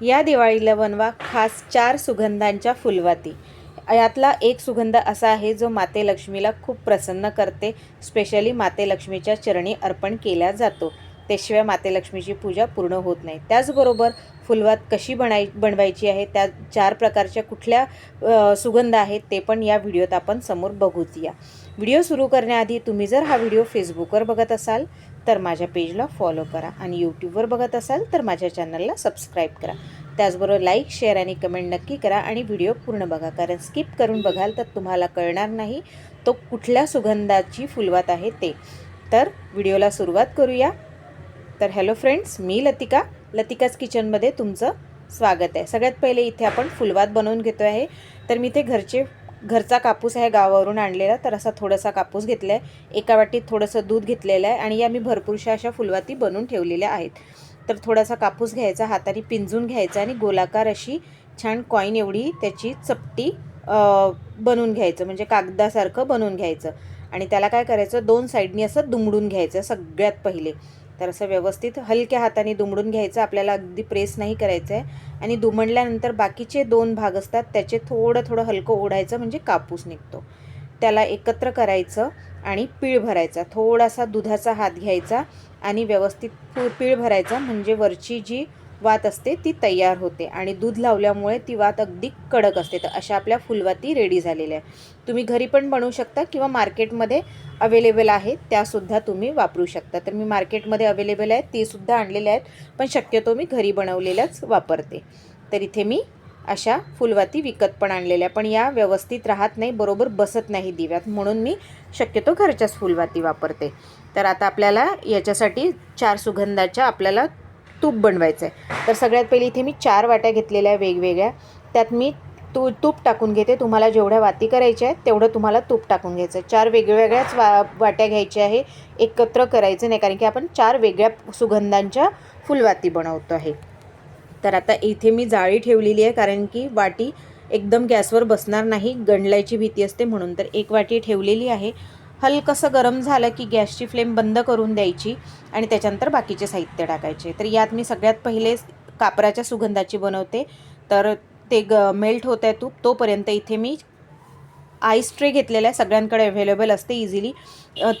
या दिवाळीला बनवा खास चार सुगंधांच्या फुलवाती. यातला एक सुगंध असा आहे जो माते लक्ष्मीला खूप प्रसन्न करते. स्पेशली माते लक्ष्मीच्या चरणी अर्पण केला जातो. त्याशिवाय माते लक्ष्मीची पूजा पूर्ण होत नाही. त्याचबरोबर फुलवात कशी बनाय बनवायची आहे त्या चार प्रकारच्या कुठल्या सुगंध आहेत ते पण या व्हिडिओत आपण समोर बघूच या व्हिडिओ सुरू करण्याआधी तुम्ही जर हा व्हिडिओ फेसबुकवर बघत असाल तर माझ्या पेजला फॉलो करा आणि यूट्यूबवर बघत असाल तर माझ्या चॅनलला सबस्क्राईब करा. त्याचबरोबर लाईक शेअर आणि कमेंट नक्की करा आणि व्हिडिओ पूर्ण बघा. कारण स्किप करून बघाल तर तुम्हाला कळणार नाही तो कुठल्या सुगंधाची फुलवात आहे ते. तर व्हिडिओला सुरुवात करूया. तर हॅलो फ्रेंड्स मी लतिका. लतिकाच किचनमध्ये तुमचं स्वागत आहे. सगळ्यात पहिले इथे आपण फुलवात बनवून घेतो आहे. तर मी इथे घरचे घरचा कापूस आहे गावावरून आणलेला तर असा थोडासा कापूस घेतला आहे एका वाटीत थोडंसं दूध घेतलेलं आहे आणि या मी भरपूरशा अशा फुलवाती बनवून ठेवलेल्या आहेत. तर थोडासा कापूस घ्यायचा हाताने पिंजून घ्यायचा आणि गोलाकार अशी छान कॉईन एवढी त्याची चपटी बनवून घ्यायचं. म्हणजे कागदासारखं बनवून घ्यायचं. आणि त्याला काय करायचं? दोन साईडनी असं दुमडून घ्यायचं सगळ्यात पहिले. तर असं व्यवस्थित हलक्या हाताने दुमडून घ्यायचं. आपल्याला अगदी प्रेस नाही करायचं आहे आणि दुमडल्यानंतर बाकीचे दोन भाग असतात त्याचे थोडं थोडं हलकं ओढायचं म्हणजे कापूस निघतो. त्याला एकत्र करायचं आणि पीळ भरायचा. थोडासा दुधाचा हात घ्यायचा आणि व्यवस्थित पीळ भरायचा. म्हणजे वरची जी वात असते ती तयार होते आणि दूध लावल्यामुळे ती वात अगदी कडक असते. तर अशा आपल्या फुलवाती रेडी झालेल्या आहे तुम्ही घरी पण बनवू शकता किंवा मार्केटमध्ये अवेलेबल आहेत त्यासुद्धा तुम्ही वापरू शकता. तर मी मार्केटमध्ये अवेलेबल आहेत ते सुद्धा आणलेले आहेत पण शक्यतो मी घरी बनवलेल्याच वापरते. तर इथे मी अशा फुलवाती विकत पण आणलेल्या पण या व्यवस्थित राहत नाही बरोबर बसत नाही दिव्यात. म्हणून मी शक्यतो घरच्याच फुलवाती वापरते. तर आता आपल्याला याच्यासाठी चार सुगंधाच्या आपल्याला तूप बनवायचं आहे तर सगळ्यात पहिले इथे मी चार वाट्या घेतलेल्या आहे वेगवेगळ्या. त्यात मी तू तूप टाकून घेते. तुम्हाला जेवढ्या वाती करायच्या आहेत तेवढं तुम्हाला तूप टाकून घ्यायचं आहे. चार वेगवेगळ्याच वा वाट्या घ्यायच्या आहे एकत्र करायचं नाही कारण की आपण चार वेगळ्या सुगंधांच्या फुलवाती बनवतो आहे. तर आता इथे मी जाळी ठेवलेली आहे कारण की वाटी एकदम गॅसवर बसणार नाही गंडलायची भीती असते म्हणून. तर एक वाटी ठेवलेली आहे. हलकंसं गरम झालं की गॅसची फ्लेम बंद करून द्यायची आणि त्याच्यानंतर बाकीचे साहित्य टाकायचे. तर यात मी सगळ्यात पहिले कापराच्या सुगंधाची बनवते. तर ते ग मेल्ट होत आहे तूप. तोपर्यंत इथे मी आईस ट्रे घेतलेला आहे सगळ्यांकडे अवेलेबल असते इझिली.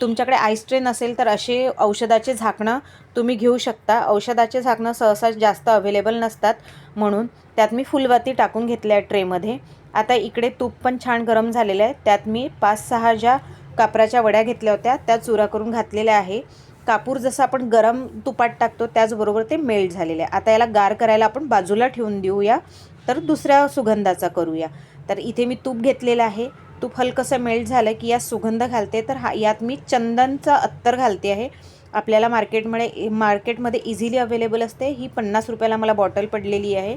तुमच्याकडे आईस ट्रे नसेल तर असे औषधाचे झाकणं तुम्ही घेऊ शकता. औषधाचे झाकणं सहसा जास्त अवेलेबल नसतात म्हणून त्यात मी फुलवाती टाकून घेतल्या आहे ट्रेमध्ये. आता इकडे तूप पण छान गरम झालेलं आहे. त्यात मी पाच सहा ज्या कापराच्या वड्या घेतल्या होत्या त्या चुरा करून घातलेल्या आहे. कापूर जसं आपण गरम तुपात टाकतो त्याचबरोबर ते मेल्ट झालेले आहे. आता याला गार करायला आपण बाजूला ठेवून देऊया तर दुसऱ्या सुगंधाचा करूया. तर इथे मी तूप घेतलेलं आहे. तूप हलकंसं मेल्ट झालं की यात सुगंध घालते तर हा यात मी चंदनचा अत्तर घालते आहे. आपल्याला मार्केटमध्ये मार्केटमध्ये इझिली अवेलेबल असते. ही पन्नास रुपयाला मला बॉटल पडलेली आहे.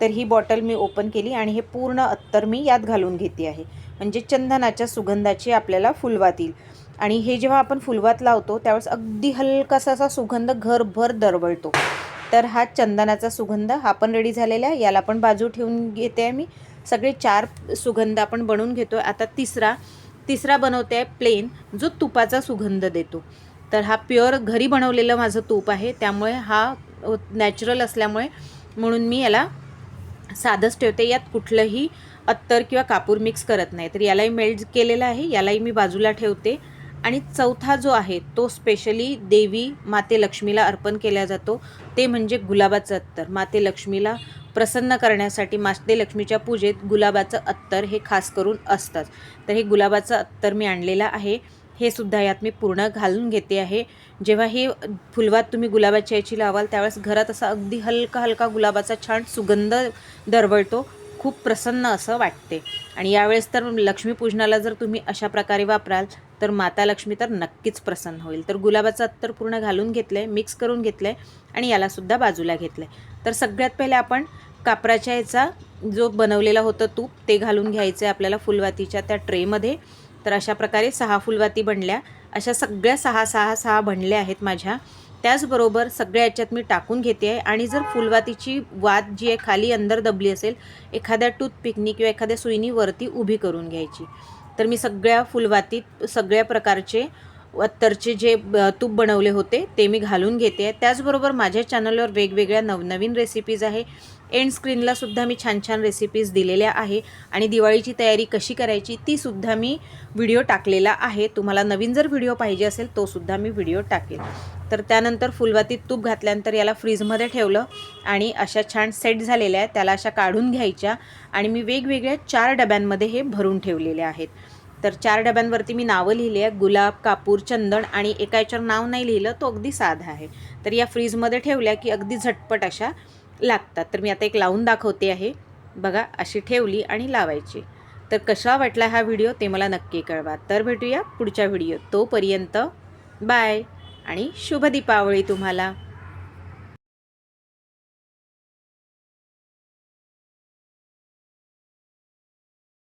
तर ही बॉटल मी ओपन केली आणि हे पूर्ण अत्तर मी यात घालून घेते आहे. म्हणजे चंदनाच्या सुगंधाची आपल्याला फुलवात येईल. आणि हे जेव्हा आपण फुलवात लावतो त्यावेळेस अगदी हलकासा असा सुगंध घरभर दरवळतो. तर हा चंदनाचा सुगंध हा पण रेडी झालेला आहे. याला पण बाजू ठेवून घेते आहे मी. सगळे चार सुगंध आपण बनवून घेतो आता तिसरा तिसरा बनवते आहे प्लेन जो तुपाचा सुगंध देतो. तर हा प्युअर घरी बनवलेलं माझं तूप आहे. त्यामुळे हा नॅचरल असल्यामुळे म्हणून मी याला साधंच ठेवते. यात कुठलंही अत्तर किंवा कापूर मिक्स करत नाही. तर यालाही मेल्ट केलेलं आहे. यालाही मी बाजूला ठेवते. आणि चौथा जो आहे तो स्पेशली देवी माते लक्ष्मीला अर्पण केला जातो. ते म्हणजे गुलाबाचं अत्तर. माते लक्ष्मीला प्रसन्न करण्यासाठी माते लक्ष्मीच्या पूजेत गुलाबाचं अत्तर हे खास करून असतंच तर हे गुलाबाचं अत्तर मी आणलेलं आहे. हे सुद्धा यात मी पूर्ण घालून घेते आहे. जेव्हा हे फुलवात तुम्ही गुलाबाच्या याची लावाल त्यावेळेस घरात असा अगदी हलका हलका गुलाबाचा छान सुगंध दरवळतो. खूप प्रसन्न असं वाटते. आणि यावेळेस तर लक्ष्मीपूजनाला जर तुम्ही अशा प्रकारे वापराल तर माता लक्ष्मी तर नक्कीच प्रसन्न होईल. तर गुलाबाचं अत्तर पूर्ण घालून घेतलं आहे मिक्स करून घेतलं आहे आणि यालासुद्धा बाजूला घेतलं आहे तर सगळ्यात पहिले आपण कापराच्या याचा जो बनवलेला होतं तूप ते घालून घ्यायचं आहे आपल्याला फुलवातीच्या त्या ट्रेमध्ये. तर अशा प्रकारे सहा फुलवाती बनल्या. अशा सगळ्या सहा सहा सहा बनल्या आहेत माझ्या. त्याचबरोबर सगळ्या याच्यात मी टाकून घेते आहे. आणि जर फुलवातीची वात जी आहे खाली अंदर दबली असेल एखाद्या टूथपिकनी किंवा एखाद्या सुईनी वरती उभी करून घ्यायची. तर मी सगळ्या फुलवातीत सगळ्या प्रकारचे अत्तरचे जे ब- तूप बनवले होते ते मी घालून घेते आहे. त्याचबरोबर माझ्या चॅनलवर वेगवेगळ्या नवनवीन रेसिपीज आहे. एंड स्क्रीनला सुद्धा मी छान छान रेसिपीज दिलेल्या आहे. आणि दिवाळीची तयारी कशी करायची ती सुद्धा मी व्हिडिओ टाकलेला आहे. तुम्हाला नवीन जर व्हिडिओ पाहिजे असेल तो सुद्धा मी व्हिडिओ टाकेल तर त्यानंतर फुलवातीत तूप घातल्यानंतर याला फ्रीजमध्ये ठेवलं आणि अशा छान सेट झालेल्या आहेत. त्याला अशा काढून घ्यायच्या आणि मी वेगवेगळ्या चार डब्यांमध्ये हे भरून ठेवलेले आहेत. तर चार डब्यांवरती मी नावं लिहिली आहे गुलाब कापूर चंदन आणि एका याच्यावर नाव नाही लिहिलं तो अगदी साधा आहे. तर या फ्रीजमध्ये ठेवल्या की अगदी झटपट अशा लागतात. तर मी आता एक लावून दाखवते आहे. बघा अशी ठेवली आणि लावायची. तर कसा वाटला हा व्हिडिओ ते मला नक्की कळवा. तर भेटूया पुढच्या व्हिडिओ तोपर्यंत बाय. आणि शुभ दीपावळी तुम्हाला.